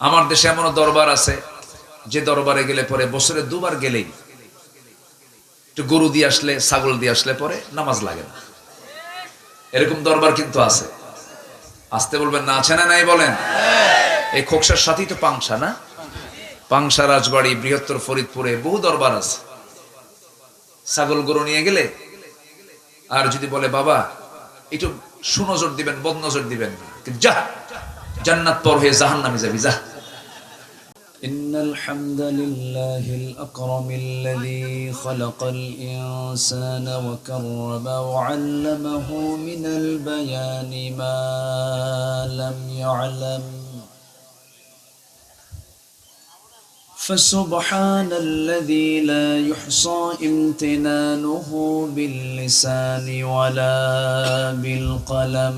আমার দেশে এমনও দরবার আছে, যে দরবারে গেলে পরে বছরে দুবার গেলেই একটু গরু দিয়ে আসলে, ছাগল দিয়ে আসলে পরে নামাজ লাগে না। এরকম দরবার কিন্তু আছে। আসতে বলবেন না, আছে না নাই বলেন? এই খোকসার সাথেই তো পাংশা না? পাংশা, রাজবাড়ি, বৃহত্তর ফরিদপুরে বহু দরবার আছে। ছাগল গরু নিয়ে গেলে আর যদি বলে, বাবা, একটু সুনজর দিবেন, বদনজর দিবেন যা জান্নাত পর হয়ে জাহান নামে যাবি যা إن الحمد لله الأكرم الذي خلق الإنسان وكرم وعلمه من البيان ما لم يعلم فسبحان الذي لا يحصى امتنانه باللسان ولا بالقلم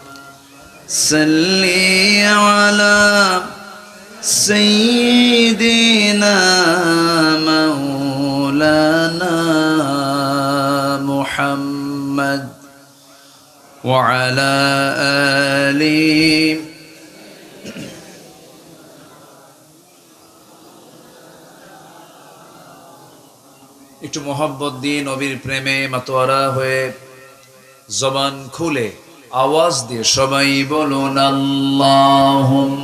صل على سيدنا مولانا محمد وعلى آله একটু মোহব্বত দিয়ে নবীর প্রেমে মাতোয়ারা হয়ে জবান খুলে আওয়াজ দিয়ে সবাই বলুন আল্লাহুম্মা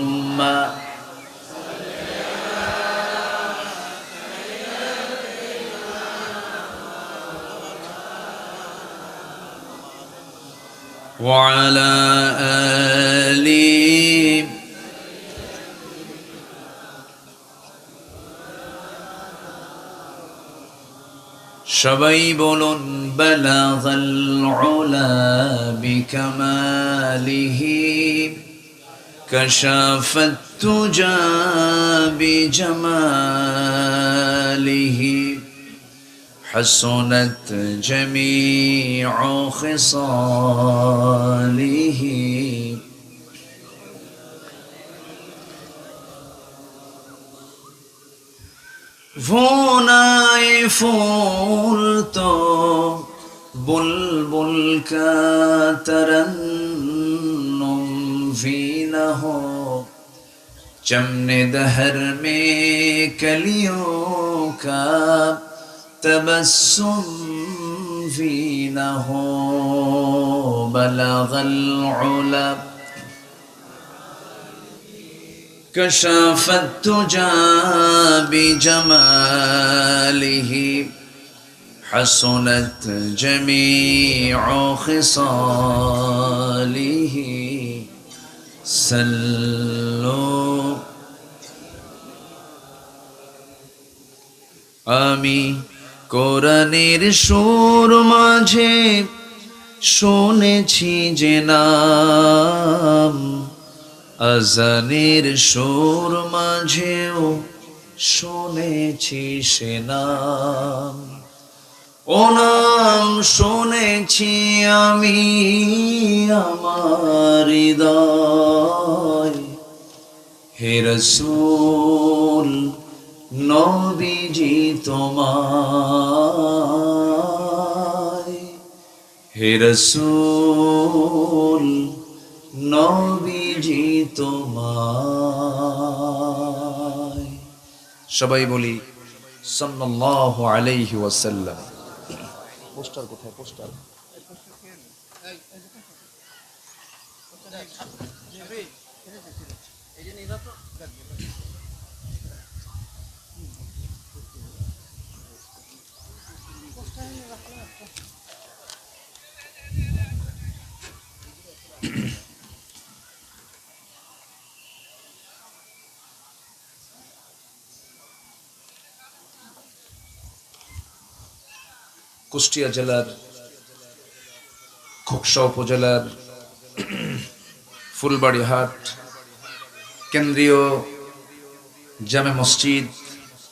وعلى آله সবাই বলুন بلغ العلا بكماله كشف التجى بجماله حسنت جميع خصاله ভোনায় ফুল তো বুলবুল কাতরন্নুম ফি নহো چمن دہر میں کلیوں کا تبسم في نہ بلغ العلب كشف التجى بجماله حسنت جميع خصاله سلوا আমি কোরআনের সুর মাঝে শুনেছি যে নাম আজানের সুর মাঝেও শুনেছি সে নাম। ও নাম শুনেছি আমি আমার হৃদয়। হে রসুল, নবীজি তোমায়। হে সবাই বলি সাল্লাল্লাহু পোস্টার কোথায়? পোস্টার। কুষ্টিয়া জেলার, খোকসা উপজেলার, ফুলবাড়িহাট, কেন্দ্রীয় জামে মসজিদ,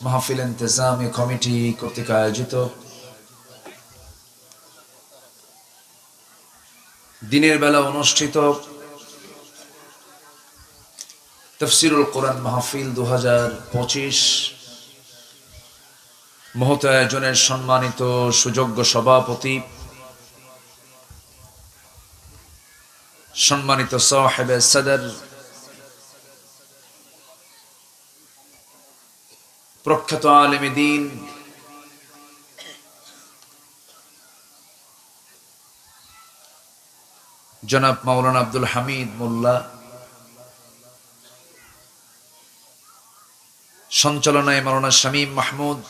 মাহফিল ইন্তেজামি কমিটি কর্তৃক আয়োজিত। দিনের বেলা অনুষ্ঠিত তফসিরুল কোরআন মাহফিল দু হাজার পঁচিশ মহত আয়োজনের সম্মানিত সুযোগ্য সভাপতি, সম্মানিত সাহেবে সদর, প্রখ্যাত আলেমী দিন, জনাব মাওলানা আব্দুল হামিদ মোল্লা, সঞ্চালনায় মাওলানা শামীম মাহমুদ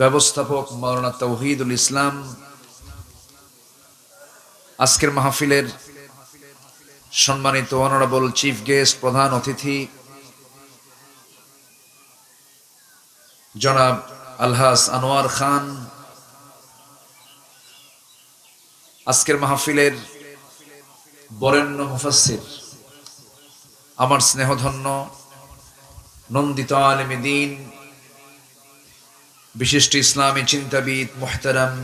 ব্যবস্থাপক মাওলানা তৌহিদুল ইসলাম, আজকের মাহফিলের সম্মানিত অনারেবল চিফ গেস্ট প্রধান অতিথি, জনাব আলহাস আনোয়ার খান। আজকের মাহফিলের বরেণ্য মুফাসির আমার স্নেহধন্য, নন্দিত আলমী দিন বিশিষ্ট ইসলামী চিন্তাবিদ, মুহতারাম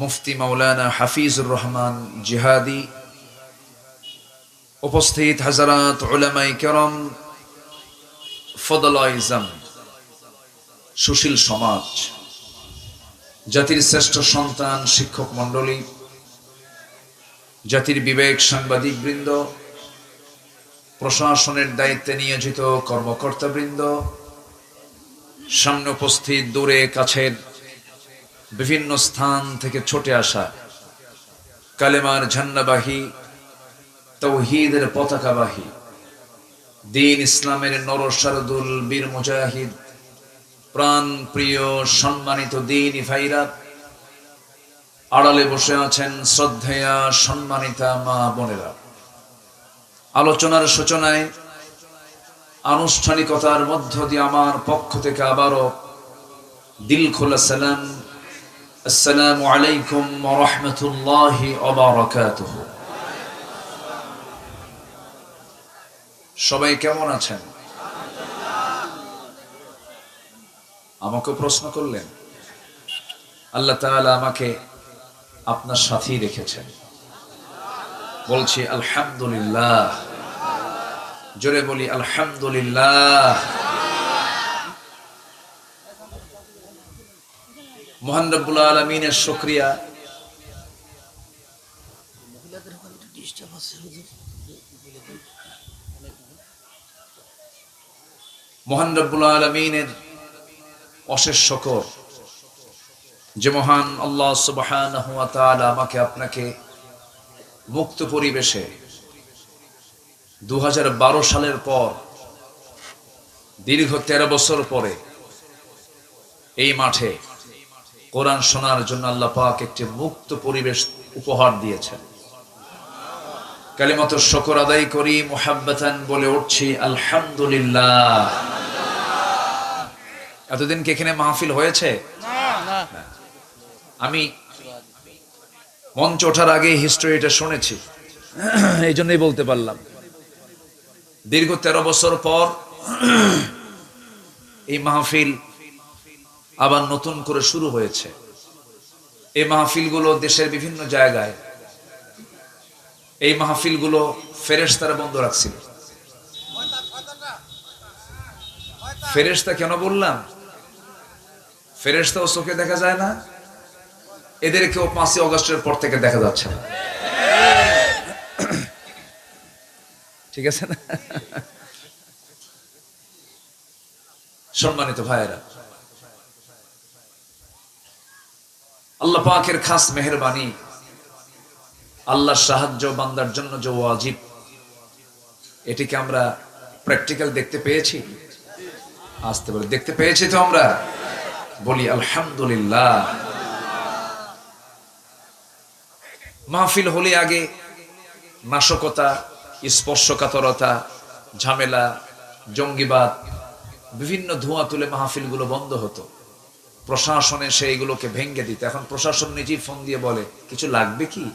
মুফতি মাওলানা হাফিজুর রহমান জিহাদি, উপস্থিত হাজারাত উলামাই কেরম ফদলাইজম সুশীল সমাজ, জাতির শ্রেষ্ঠ সন্তান শিক্ষক মণ্ডলী, জাতির বিবেক সাংবাদিক বৃন্দ প্রশাসনের দায়িত্বে নিয়োজিত কর্মকর্তাবৃন্দ সামনে উপস্থিত, দূরে, কাছের বিভিন্ন স্থান থেকে ছুটে আসা কালেমার ঝান্নাবাহী, তৌহিদের পতাকাবাহী, দিন ইসলামের নরসারদুল বীর মুজাহিদ প্রাণ প্রিয় সম্মানিত দিন ইফাইরা আড়ালে বসে আছেন শ্রদ্ধেয়া সম্মানিতা মা বোনেরা। আলোচনার সূচনায় আনুষ্ঠানিকতার মধ্য দিয়ে আমার পক্ষ থেকে আবারও দিল খোলা সালাম। আসসালামু আলাইকুম রহমতুল্লাহ অবরাকাতুহ সবাই কেমন আছেন? আমাকে প্রশ্ন করলেন, আল্লাহ তাআলা আমাকে আপনার সাথেই রেখেছেন। বলছি, আলহামদুলিল্লাহ। জোরে বলি, আলহামদুলিল্লাহ। মোহান রব্বুল আলমিনের মোহান রব্বুল আলমিনের অশেষ শকর যে মহান আল্লাহ তাআলা আমাকে আপনাকে মুক্ত পরিবেশে দু হাজার বারো সালের পর দীর্ঘ তেরো বছর পরে এই মাঠে কোরআন শোনার জন্য আল্লাহ পাক একটি মুক্ত পরিবেশ উপহার দিয়েছেন। কালিমত শকর আদায় করি মোহাব্বতান বলে উঠছি আলহামদুলিল্লাহ। এতদিন কি এখানে মাহফিল হয়েছে? না আমি মঞ্চ ওঠার আগে হিস্টোরিটা শুনেছি। এই জন্যই বলতে পারলাম। দীর্ঘ তেরো বছর পর এই মাহফিল আবার নতুন করে শুরু হয়েছে। এই মাহফিলগুলো দেশের বিভিন্ন জায়গায়, এই মাহফিলগুলো ফেরেশতারা বন্ধ রাখছিল। ফেরেশতা কেন বললাম? ফেরেশতাও চোখে দেখা যায় না, এদেরকেও পাঁচই অগস্টের পর থেকে দেখা যাচ্ছে না। ঠিক আছে না? সম্মানিত ভাইয়েরা, আল্লাহ পাকের খাস মেহরবানি, আল্লাহর সাহায্য বান্দার জন্য যে ওয়াজিব, এটিকে আমরা প্র্যাকটিক্যাল দেখতে পেয়েছি। আসতে পারি, দেখতে পেয়েছি তো আমরা? বলি, আলহামদুলিল্লাহ। মাহফিল হলে আগে নাশকতা স্পর্শকাতরতা, ঝামেলা, জঙ্গিবাদ, বিভিন্ন ধোঁয়া তুলে মাহফিলগুলো বন্ধ হতো। প্রশাসনে সেইগুলোকে ভেঙ্গে দিত। এখন প্রশাসন নিজেই ফোন দিয়ে বলে, কিছু লাগবে কি?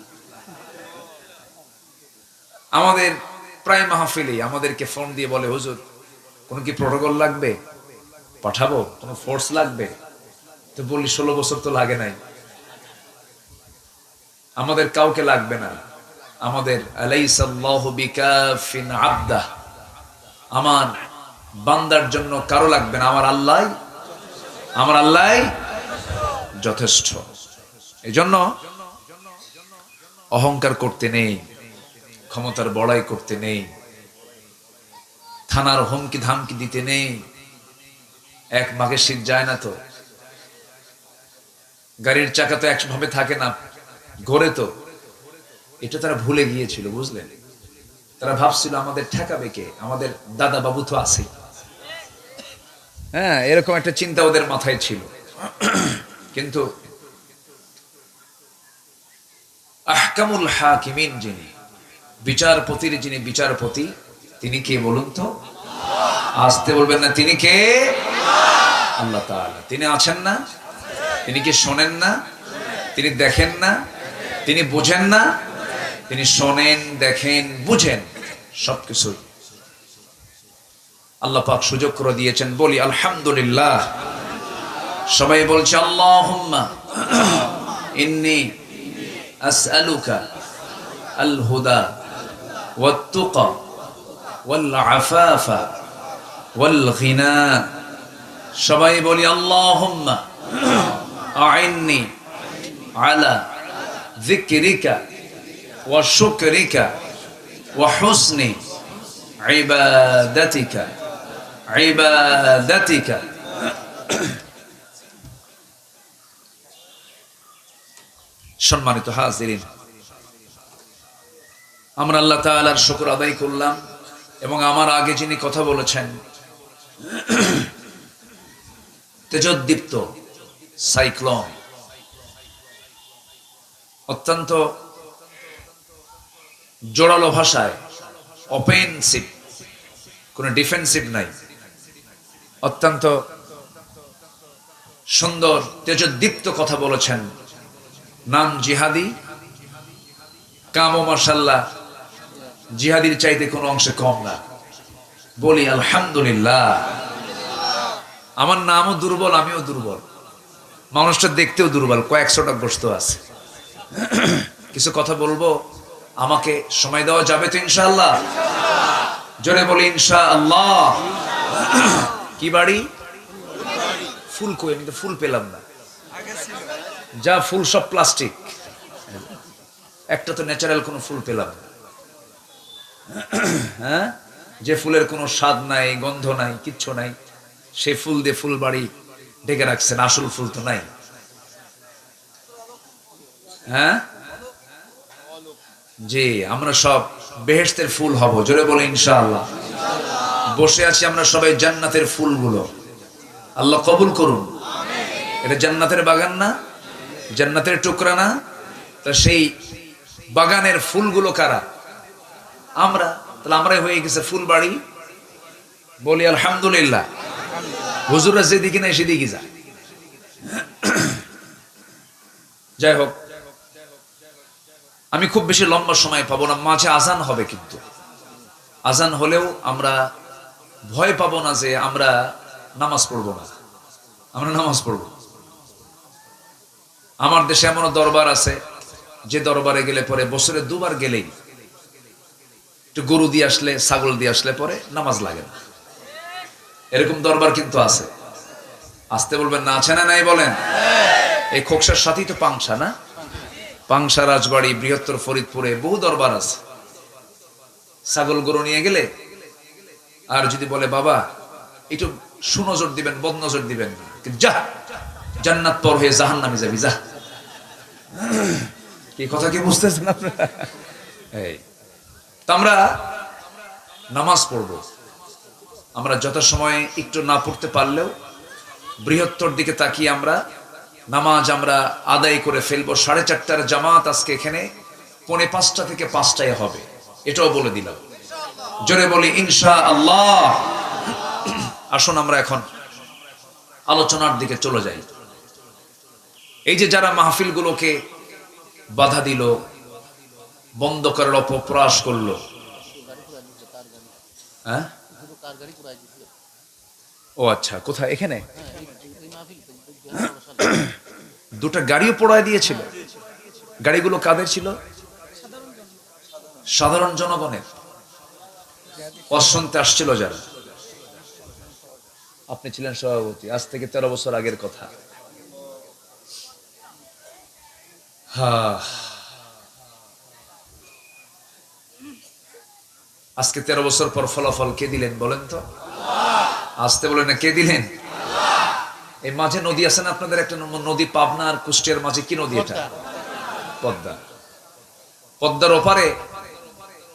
আমাদের প্রায় মাহফিলেই আমাদেরকে ফোন দিয়ে বলে, হুজুর, কোনো কি প্রোটোকল লাগবে? পাঠাবো? কোনো ফোর্স লাগবে? তো বললি, ষোলো বছর তো লাগে নাই। আমাদের কাউকে লাগবে না। আমাদের আবদা। আমার বান্দার জন্য কারও লাগবে না, আমার আল্লাহ আমার আল্লাহ যথেষ্ট। এই জন্য অহংকার করতে নেই, ক্ষমতার বড়াই করতে নেই, থানার হুমকি ধামকি দিতে নেই, এক মাঘের শীত যায় না তো। গাড়ির চাকা তো একভাবে থাকে না, ঘোরে তো। এটা তারা ভুলে গিয়েছিল, বুঝলেন? তারা ভাবছিল, আমাদের ঠেকাবে কে? আমাদের দাদা বাবু তো আছে হ্যাঁ এরকম একটা চিন্তা ওদের মাথায় ছিল। কিন্তু আহকামুল হাকিমিন যিনি, বিচারপতির যিনি বিচারপতি, তিনি কে বলুন তো? আসতে বলবেন না, তিনি কে? আল্লাহ তিনি আছেন না? তিনি কি শোনেন না? তিনি দেখেন না? তিনি বোঝেন না? তিনি শোনেন, দেখেন, বুঝেন সবকিছু আল্লাহ পাক সুযোগ করে দিয়েছেন, বলি আলহামদুলিল্লাহ। সবাই বলছে, আল্লাহুম্মা, ইন্নি সবাই বলি আইন্নি আলা যিকরিকা ওয়া হুসনি ইবাদাতিকা ইবাদাতিকা সম্মানিত হাজিরিন, আমরা আল্লাহ তাআলার শুকর আদায় করলাম এবং আমার আগে যিনি কথা বলেছেন, তেজোদ্দীপ্ত সাইক্লোন, অত্যন্ত জোরালো ভাষায় অফেন্সিভ কোনো ডিফেন্সিভ নাই। অত্যন্ত সুন্দর, তেজোদ্দীপ্ত কথা বলেছেন নাম জিহাদি। কামো মার্শাল্লাহ জিহাদির চাইতে কোনো অংশে কম না। বলি, আলহামদুলিল্লাহ। আমার নামও দুর্বল, আমিও দুর্বল। মানুষটা দেখতেও দুর্বল কয়েকশোটা গোস্ত আছে। কিছু কথা বলব আমাকে সময় দেওয়া যাবে তো ইনশাআল্লাহ? জোরে বলি ইনশা আল্লাহ কি বাড়ি? ফুল কই? আমি তো ফুল পেলাম না। যা ফুল সব প্লাস্টিক। একটা তো ন্যাচারাল কোনো ফুল পেলাম না। হ্যাঁ? যে ফুলের কোনো স্বাদ নাই, গন্ধ নাই, কিচ্ছু নাই, সে ফুল দিয়ে ফুল বাড়ি ঢেকে রাখছেন। আসল ফুল তো নাই। হ্যাঁ? জি, আমরা সব বেহেশতের ফুল হব, জোরে বলে ইনশাআল্লাহ। বসে আছি আমরা সবাই জান্নাতের ফুলগুলো। আল্লাহ কবুল করুন। এটা জান্নাতের বাগান না? জান্নাতের টুকরা না? তা সেই বাগানের ফুলগুলো কারা? আমরা? তাহলে আমরাই হয়ে গেছে ফুল বাড়ি। বলি আলহামদুলিল্লাহ। হুজুরা যেদিকে নাই সেদিকে যায়। যাই হোক আমি খুব বেশি লম্বা সময় পাবো না, মাঝে আজান হবে কিন্তু। আজান হলেও আমরা ভয় পাবো না যে আমরা নামাজ পড়ব না। আমরা নামাজ পড়ব। আমার দেশে এমনও দরবার আছে, যে দরবারে গেলে পরে বছরে দুবার গেলেই একটু গরু দিয়ে আসলে, ছাগল দিয়ে আসলে পরে নামাজ লাগে না। এরকম দরবার কিন্তু আছে। আসতে বলবেন, না, আছে না নাই? বলেন। এই খোকসার সাথেই তো পাংসা না? পাংশা রাজবাড়ি বৃহত্তর ফরিদপুরে বহু দরবার আছে। ছাগল গরু নিয়ে গেলে আর যদি বলে, বাবা, একটু সুনজর দিবেন, বদনজর দিবেন না। যা, জান্নাত পর হয়ে জাহান নামে যাবি, যা। কি কথা কি বুঝতেছেন এই আমরা নামাজ পড়ব। আমরা যথাসময়ে একটু না পড়তে পারলেও বৃহত্তর দিকে তাকিয়ে আমরা নামাজ আমরা আদায় করে ফেলব। সাড়ে চারটার জামাত আজকে এখানে, পনে পাঁচটা থেকে পাঁচটায় হবে। এটাও বলে দিলাম। জোরে বলি ইনশা আল্লাহ আসুন আমরা এখন আলোচনার দিকে চলে যাই। এই যে যারা মাহফিলগুলোকে বাধা দিল, বন্ধ করার অপপ্রয়াস করল হ্যাঁ? ও আচ্ছা কোথায়? এখানে? দুটা গাড়িও পড়ায় দিয়েছিল। গাড়িগুলো কাদের ছিল? সাধারণ জনগণের। অশান্তি আসছিল যারা। আপনি ছিলেন সভাপতি। আজ থেকে তেরো বছর আগের কথা। আজকে তেরো বছর পর ফলাফল কে দিলেন বলেন তো? আসতে বলেন না, কে দিলেন? এই মাঝে নদী আছে না আপনাদের একটা নদী পাবনা আর কুষ্টিয়ার মাঝে? কি নদী এটা? পদ্মা। পদ্মার ওপারে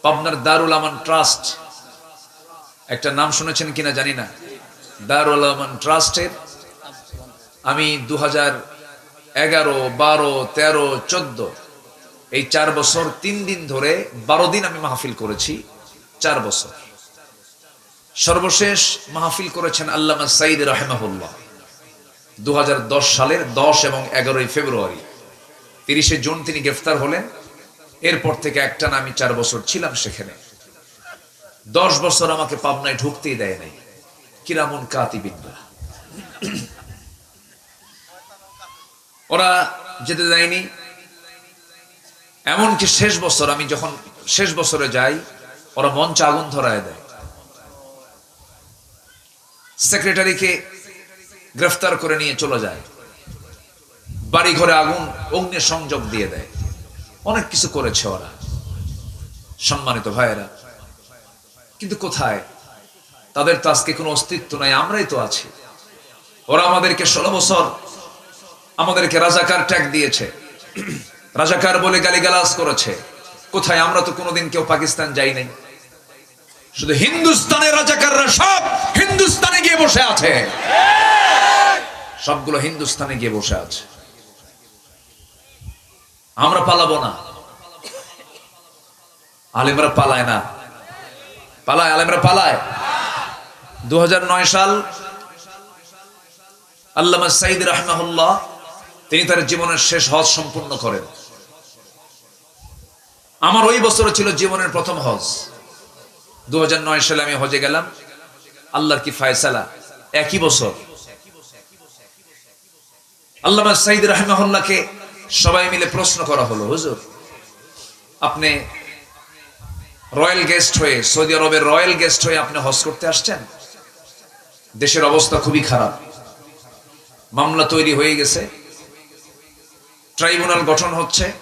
পাবনার দারুল আমান ট্রাস্ট। একটা নাম শুনেছেন কিনা জানি না। দারুল আমান ট্রাস্টের। আমি দু হাজার এগারো বারো তেরো চোদ্দ এই চার বছর তিন দিন ধরে বারো দিন আমি মাহফিল করেছি। চার বছর। সর্বশেষ মাহফিল করেছেন আল্লামা সাইদ রাহেমাহুল্লাহ। দু হাজার দশ সালের দশ এবং এগারোই ফেব্রুয়ারি। তিরিশে জুন তিনি গ্রেফতার হলেন। এরপর থেকে একটা না আমি চার বছর ছিলাম সেখানে। দশ বছর আমাকে পাবনায় ঢুকতেই দেয় নাই। কিরামুন কাতিবিন্দা ওরা যেতে দেয়নি। এমনকি শেষ বছর আমি যখন শেষ বছরে যাই, ওরা মঞ্চে আগুন ধরায় দেয়। সেক্রেটারিকে গ্রেফতার করে নিয়ে চলে যায়। বাড়ি ঘরে আগুন অগ্নি সংযোগ দিয়ে দেয়। অনেক কিছু করেছে ওরা, সম্মানিত ভাইয়েরা। কিন্তু কোথায়? তাদের তো আজকে কোনো অস্তিত্ব নাই, আমরাই তো আছি। ওরা আমাদেরকে ষোলো বছর আমাদেরকে রাজাকার ট্যাগ দিয়েছে। রাজাকার বলে গালিগালাজ করেছে। কোথায়? আমরা তো কোনোদিন কেউ পাকিস্তান যাই নাই। শুধু হিন্দুস্তানের রাজাকাররা সব হিন্দুস্তানে গিয়ে বসে আছে। সবগুলো হিন্দুস্তানে গিয়ে বসে আছে। আমরা পালাবো না। আলেমরা পালায় না। পালায়, আলেমরা পালায়। দু সাল আল্লামা সাইদ রাহমাহুল্লাহ, তিনি তার জীবনের শেষ হজ সম্পূর্ণ করেন। আমার ওই বছর ছিল জীবনের প্রথম হজ। দু হাজার নয় সালে আমি হজে গেলাম। আল্লাহর কি ফায়সালা? একই বছর। আল্লামা সাইদ রাহমাহুল্লাহকে সবাই মিলে প্রশ্ন করা হলো, হুজুর, আপনি রয়্যাল গেস্ট হয়ে, সৌদি আরবের রয়্যাল গেস্ট হয়ে আপনি হজ করতে আসছেন? দেশের অবস্থা খুবই খারাপ। মামলা তৈরি হয়ে গেছে। ট্রাইব্যুনাল গঠন হচ্ছে।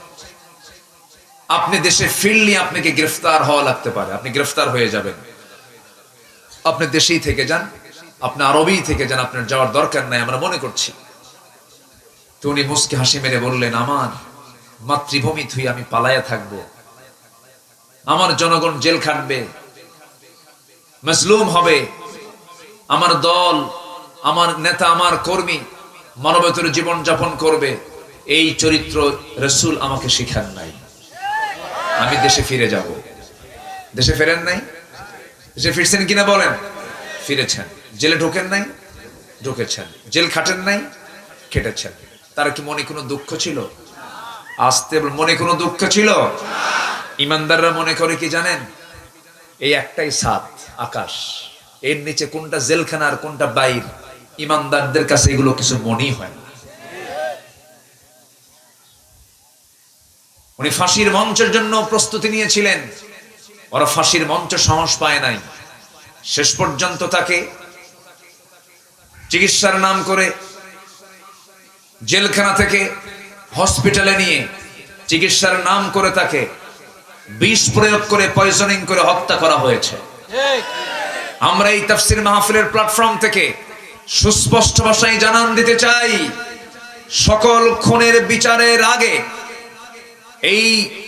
আপনি দেশে ফিরলে আপনাকে গ্রেফতার হওয়া লাগতে পারে। আপনি গ্রেফতার হয়ে যাবেন। আপনি দেশেই থেকে যান, আপনি আরবেই থেকে যান, আপনার যাওয়ার দরকার নাই, আমরা মনে করছি। তো উনি মুসকে হাসি মেরে বললেন, আমার মাতৃভূমি থুই আমি পালায়া থাকব। আমার জনগণ জেল খাটবে। মজলুম হবে। আমার দল, আমার নেতা, আমার কর্মী মানবতর জীবন যাপন করবে। এই চরিত্র রসুল আমাকে শিখান নাই। আমি দেশে ফিরে যাব। দেশে ফেরেন নাই? দেশে ফিরছেন কিনা বলেন? ফিরেছেন। জেলে ঢোকেন নাই? ঢুকেছেন। জেল খাটেন নাই? খেটেছেন। তার কি মনে কোনো দুঃখ ছিল? আসতে মনে কোনো দুঃখ ছিল? ইমানদাররা মনে করে কি জানেন? এই একটাই সাত, আকাশ। এর নিচে কোনটা জেলখানা আর কোনটা বাইর? ইমানদারদের কাছে এগুলো কিছু মনেই হয় না। উনি ফাঁসির মঞ্চের জন্য প্রস্তুতি নিয়েছিলেন। ওরা ফাঁসির মঞ্চ সাহস পায় নাই। শেষ পর্যন্ত তাকে চিকিৎসার নাম করে জেলখানা থেকে হসপিটালে নিয়ে চিকিৎসার নাম করে তাকে বিষ প্রয়োগ করে পয়জনিং করে হত্যা করা হয়েছে। আমরা এই তাফসির মাহফিলের প্ল্যাটফর্ম থেকে সুস্পষ্ট ভাষায় জানান দিতে চাই সকল খুনের বিচারের আগে এই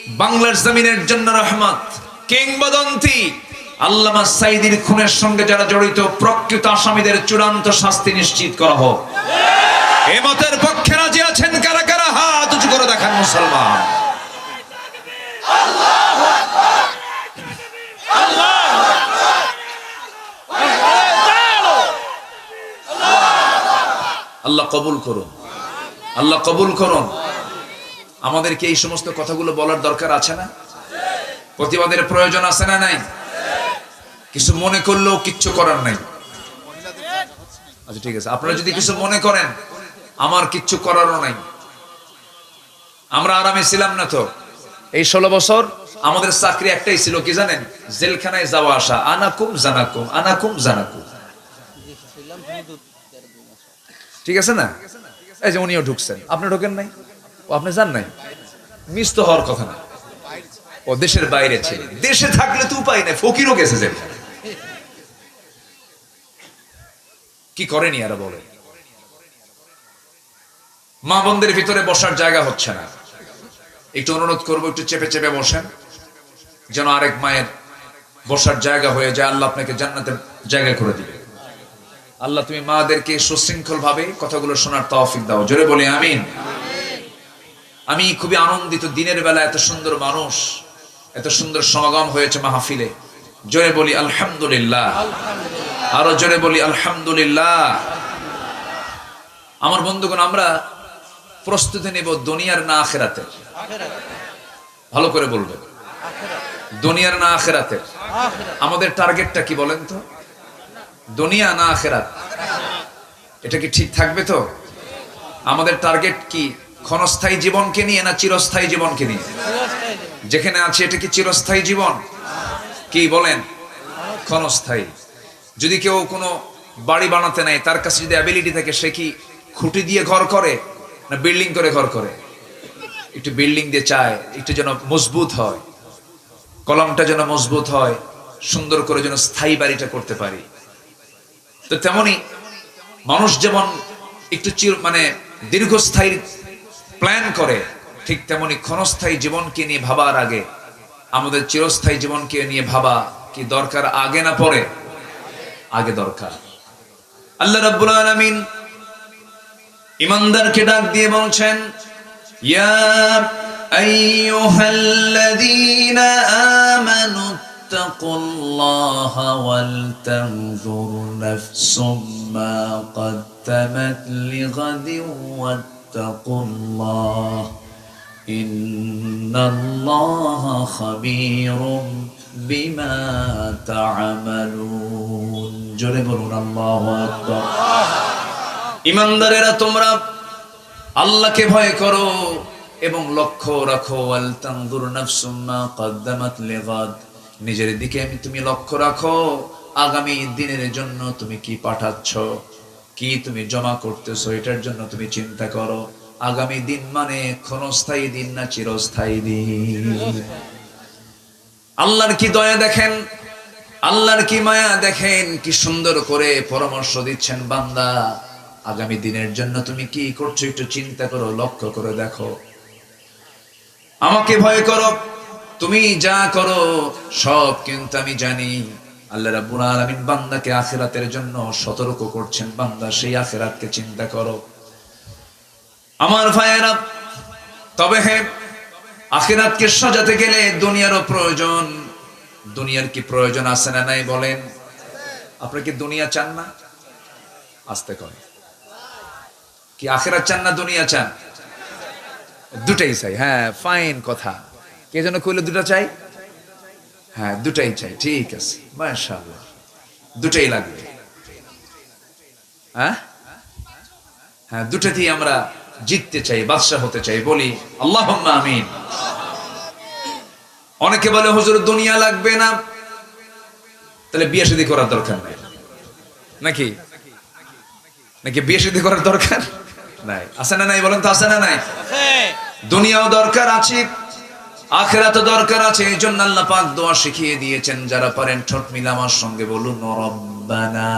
বাংলার জমিনের জন্য রহমত কিংবদন্তি আল্লামা সাইদির খুনের সঙ্গে যারা জড়িত প্রকৃত আসামিদের চূড়ান্ত শাস্তি নিশ্চিত করা হোক। এ মতের পক্ষে রাজি আছেন কারা কারা? হাত উঁচু করে দেখান মুসলমান। আল্লাহ কবুল করুন। আল্লাহ কবুল করুন। আমাদেরকে এই সমস্ত কথাগুলো বলার দরকার আছে না? প্রতিবাদের প্রয়োজন আছে না নাই? কিছু মনে করলেও কিচ্ছু করার নাই। আচ্ছা ঠিক আছে। আপনারা যদি কিছু মনে করেন আমার কিচ্ছু করারও নাই। আমরা আরামে ছিলাম না তো। এই ষোলো বছর আমাদের চাকরি একটাই ছিল, কি জানেন? জেলখানায় যাওয়া আসা। আনাকুম জানাকুম আনাকুম জানাকুম। ঠিক আছে না? এই যে উনিও ঢুকছেন। আপনি ঢোকেন নাই? ও, আপনি যান নাই? মিস তো হওয়ার কথা না। ও, দেশের বাইরে ছিল। দেশে থাকলে তো উপায় নেই, ফকিরও গেছে জেলখানায়। কি করেনি এরা বলে মা বোনদের ভিতরে বসার জায়গা হচ্ছে না। একটু অনুরোধ করব, একটু চেপে চেপে বসেন। যেন আরেক মায়ের বসার জায়গা হয়ে যায়। আল্লাহ আপনাকে জান্নাতের জায়গা করে দিবে। আল্লাহ তুমি মাদেরকে সুশৃঙ্খল ভাবে কথাগুলো শোনার তৌফিক দাও। জোরে বলি, আমিন। আমি খুবই আনন্দিত দিনের বেলা এত সুন্দর মানুষ, এত সুন্দর সমাগম হয়েছে মাহফিলে। জোরে বলি, আলহামদুলিল্লাহ। আরও জোরে বলি, আলহামদুলিল্লাহ। আমার বন্ধুগণ, আমরা প্রস্তুতি নেব দুনিয়ার না আখেরাতের ভালো করে বলবে দুনিয়ার না আখেরাতের আমাদের টার্গেটটা কি বলেন তো? দুনিয়া না আখেরাত। এটা কি ঠিক থাকবে তো? আমাদের টার্গেট কি ক্ষণস্থায়ী জীবনকে নিয়ে না চিরস্থায়ী জীবনকে নিয়ে? যেখানে আছে এটা কি চিরস্থায়ী জীবন? কি বলেন? ক্ষণস্থায়ী। যদি কেউ কোনো বাড়ি বানাতে নেয়, তার কাছে যদি অ্যাবিলিটি থাকে, সে কি খুঁটি দিয়ে ঘর করে? না বিল্ডিং করে ঘর করে? একটু বিল্ডিং দিয়ে চায়, একটু যেন মজবুত হয়। কলমটা যেন মজবুত হয়, সুন্দর করে যেন স্থায়ী বাড়িটা করতে পারি। তো তেমনি মানুষ যেমন একটু চির মানে দীর্ঘস্থায়ী প্ল্যান করে, ঠিক তেমনি ক্ষণস্থায়ী জীবনকে নিয়ে ভাবার আগে, আমাদের চিরস্থায়ী জীবনকে নিয়ে ভাবা কি দরকার আগে না পরে? আগে দরকার। আল্লাহ রাব্বুল আলামিন ইমানদারকে ডাক দিয়ে বলছেন ইয়া আইয়ুহাল্লাযীনা আমানু তাকুল্লাহা ওয়াল তানজুর নাফসুম মা قدمت لغد واتقوا الله إن الله خبير بما تعملون জোরে বলুন আল্লাহু আকবার ইমানদারেরা তোমরা আল্লাহকে ভয় করো এবং লক্ষ্য রাখো নিজের দিকে তুমি লক্ষ্য রাখো, আগামী দিনের জন্য তুমি কি পাঠাচ্ছ, কি তুমি জমা করতেছো, এটার জন্য তুমি চিন্তা করো। আগামী দিন মানে ক্ষণস্থায়ী দিন না চিরস্থায়ী দিন? আল্লাহর কি দয়া দেখেন? আল্লাহর কি মায়া দেখেন? কি সুন্দর করে পরামর্শ দিচ্ছেন বান্দা। আগামী দিনের জন্য তুমি কি করছ একটু চিন্তা করো, লক্ষ্য করে দেখো। আমাকে ভয় করো, তুমি যা করো, সব কিন্তু আমি জানি। আল্লাহ রাব্বুল আলামিন বান্দাকে আখিরাতের জন্য সতর্ক করছেন। বান্দা সেই আখিরাতকে চিন্তা করো। আমার ভাইয়েরা, তবে হ্যাঁ আখিরাতকে সাজাতে গেলে দুনিয়ারও প্রয়োজন। দুনিয়ার কি প্রয়োজন আছে না নাই বলেন? আপনারা কি দুনিয়া চান না? আসতে কয় কি আখেরা চান না দুনিয়া চান? দুটাই চাই হ্যাঁ ফাইন কথা। কে যেন কইলে দুটা চাই? হ্যাঁ দুটাই চাই, ঠিক আছে, মাশাআল্লাহ, দুটাই লাগবে। হ্যাঁ? হ্যাঁ দুটাতেই আমরা জিততে চাই, বাদশাহ হতে চাই, বলি আল্লাহ আমিন। অনেকে বলে, হুজুর, দুনিয়া লাগবে না। তাহলে বিয়ে শাদী করার দরকার নাই। নাকি? নাকি বিয়ে শাদী করার দরকার? নাই আছে না নাই বলেন তো আছে না নাই দুনিয়াও দরকার আছে আখেরা তো দরকার আছে এই জন্য আল্লাহ পাক দোয়া শিখিয়ে দিয়েছেন যারা পারেন ঠোঁট মিলে আমার সঙ্গে বলুন রব্বানা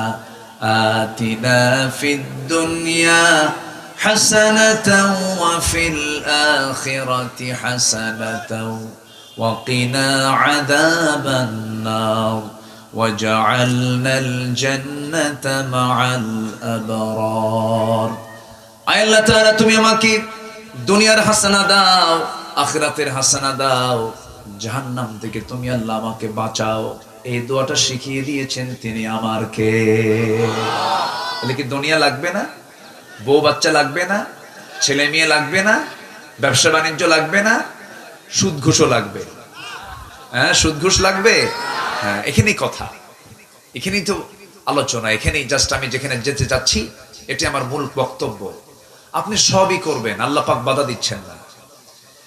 আতিনা ফিদ দুনিয়া হাসানাতাও ওয়া ফিল আখিরাতি হাসানাতাও وقنا عذاب النار وجعلنا الجنة مع الأبرار আয় আল্লাহ তাআলা, তুমি আমাকে দুনিয়ার হাসানা দাও, আখিরাতের হাসানা দাও, জাহান্নাম থেকে তুমি আল্লাহ আমাকে বাঁচাও। এই দোয়াটা শিখিয়ে দিয়েছেন তিনি আমার কে তাহলে কি দুনিয়া লাগবে না? বউ বাচ্চা লাগবে না? ছেলে মেয়ে লাগবে না? ব্যবসা বাণিজ্য লাগবে না? সুদ ঘুষও লাগবে। হ্যাঁ সুদ ঘুষ লাগবে? হ্যাঁ এখানেই কথা। এখানেই তো আলোচনা, এখানেই জাস্ট আমি যেখানে যেতে যাচ্ছি এটি আমার মূল বক্তব্য। আপনি সবই করবেন আল্লাহ পাক বাধা দিচ্ছেন না।